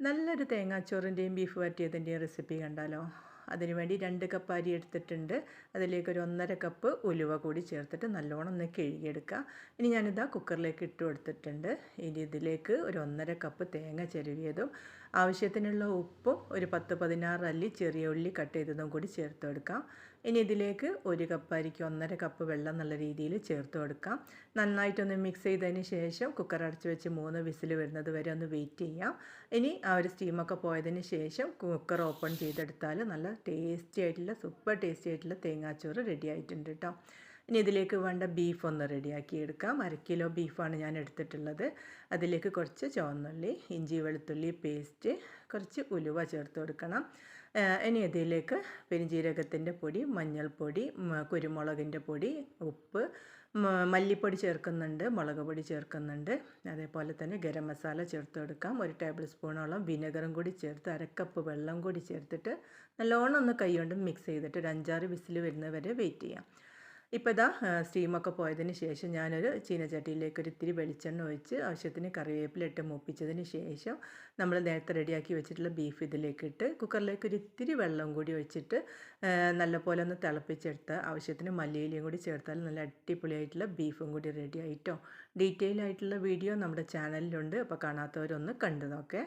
നല്ലൊരു തേങ്ങാച്ചോറിന്റെയും beef വരട്ടിയതിന്റെയും recipe കണ്ടാലോ? അതിനുവേണ്ടി രണ്ട് കപ്പ് അരി എടുത്തിട്ടുണ്ട്. അതിലേക്ക് ഒരു ഒന്നര കപ്പ് ഉലുവ കൂടി ചേർത്തിട്ട് നല്ലോണം ഒന്ന് കഴുകിയെടുക്കുക. ഇനി ഞാനിതാ കുക്കറിലേക്ക് ഇട്ട് കൊടുത്തിട്ടുണ്ട്. ഇനി ഇതിലേക്ക് ഒരു ഒന്നര കപ്പ് തേങ്ങ ചെരുവിയതും ആവശ്യത്തിനുള്ള ഉപ്പും ഒരു പത്ത് പതിനാറ് അല്ലി ചെറിയ ഉള്ളി കട്ട് ചെയ്തതും കൂടി ചേർത്ത് കൊടുക്കാം ഇനി ഇതിലേക്ക് ഒരു കപ്പ് അരിക്ക് ഒന്നര കപ്പ് വെള്ളം നല്ല രീതിയിൽ ചേർത്ത് കൊടുക്കാം നന്നായിട്ടൊന്ന് മിക്സ് ചെയ്തതിന് ശേഷം കുക്കർ അടച്ച് വെച്ച് മൂന്ന് വിസിൽ വരുന്നത് വരെ ഒന്ന് വെയിറ്റ് ചെയ്യാം. ഇനി ആ ഒരു സ്റ്റീമൊക്കെ പോയതിന് ശേഷം കുക്കർ ഓപ്പൺ ചെയ്തെടുത്താൽ നല്ല ടേസ്റ്റി ആയിട്ടുള്ള സൂപ്പർ ടേസ്റ്റി ആയിട്ടുള്ള തേങ്ങാച്ചോറ് റെഡി ആയിട്ടുണ്ട് കേട്ടോ ഇനി ഇതിലേക്ക് വേണ്ട ബീഫ് ഒന്ന് റെഡിയാക്കി എടുക്കാം. അര കിലോ ബീഫാണ് ഞാൻ എടുത്തിട്ടുള്ളത്. അതിലേക്ക് കുറച്ച് ചുവന്നുള്ളി ഇഞ്ചി വെളുത്തുള്ളി പേസ്റ്റ് കുറച്ച് ഉലുവ ചേർത്ത് കൊടുക്കണം. ഇനി ഇതിലേക്ക് പെരിഞ്ജീരകത്തിന്റെ പൊടി മഞ്ഞൾപ്പൊടി കുരുമുളകിന്റെ പൊടി ഉപ്പ് മല്ലിപ്പൊടി ചേർക്കുന്നുണ്ട് മുളക് പൊടി ചേർക്കുന്നുണ്ട്. അതേപോലെ തന്നെ ഗരം മസാല ചേർത്ത് കൊടുക്കാം. ഒരു ടേബിൾ സ്പൂണോളം വിനെഗറും കൂടി ചേർത്ത് അരക്കപ്പ് വെള്ളം കൂടി ചേർത്തിട്ട് നല്ലോണം ഒന്ന് കൈ കൊണ്ട് മിക്സ് ചെയ്തിട്ട് ഒരു അഞ്ചാറ് വിസിൽ വരുന്നവരെ വെയിറ്റ് ചെയ്യാം. ഇപ്പോൾ ഇതാ സ്റ്റീമൊക്കെ പോയതിന് ശേഷം ഞാനൊരു ചീനച്ചട്ടിയിലേക്ക് ഒരു ഇത്തിരി വെളിച്ചെണ്ണ ഒഴിച്ച് ആവശ്യത്തിന് കറിവേപ്പില ഇട്ട് മൂപ്പിച്ചതിന് ശേഷം നമ്മൾ നേരത്തെ റെഡിയാക്കി വെച്ചിട്ടുള്ള ബീഫ് ഇതിലേക്ക് ഇട്ട് കുക്കറിലേക്ക് ഒരു ഇത്തിരി വെള്ളം കൂടി ഒഴിച്ചിട്ട് നല്ലപോലെ ഒന്ന് തിളപ്പിച്ചെടുത്ത് ആവശ്യത്തിന് മല്ലിയിലയും കൂടി ചേർത്താൽ നല്ല അടിപൊളിയായിട്ടുള്ള ബീഫും കൂടി റെഡി ആയിട്ടോ. ഡീറ്റെയിൽ ആയിട്ടുള്ള വീഡിയോ നമ്മുടെ ചാനലിലുണ്ട്. അപ്പോൾ കാണാത്തവരൊന്ന് കണ്ടു നോക്കേ.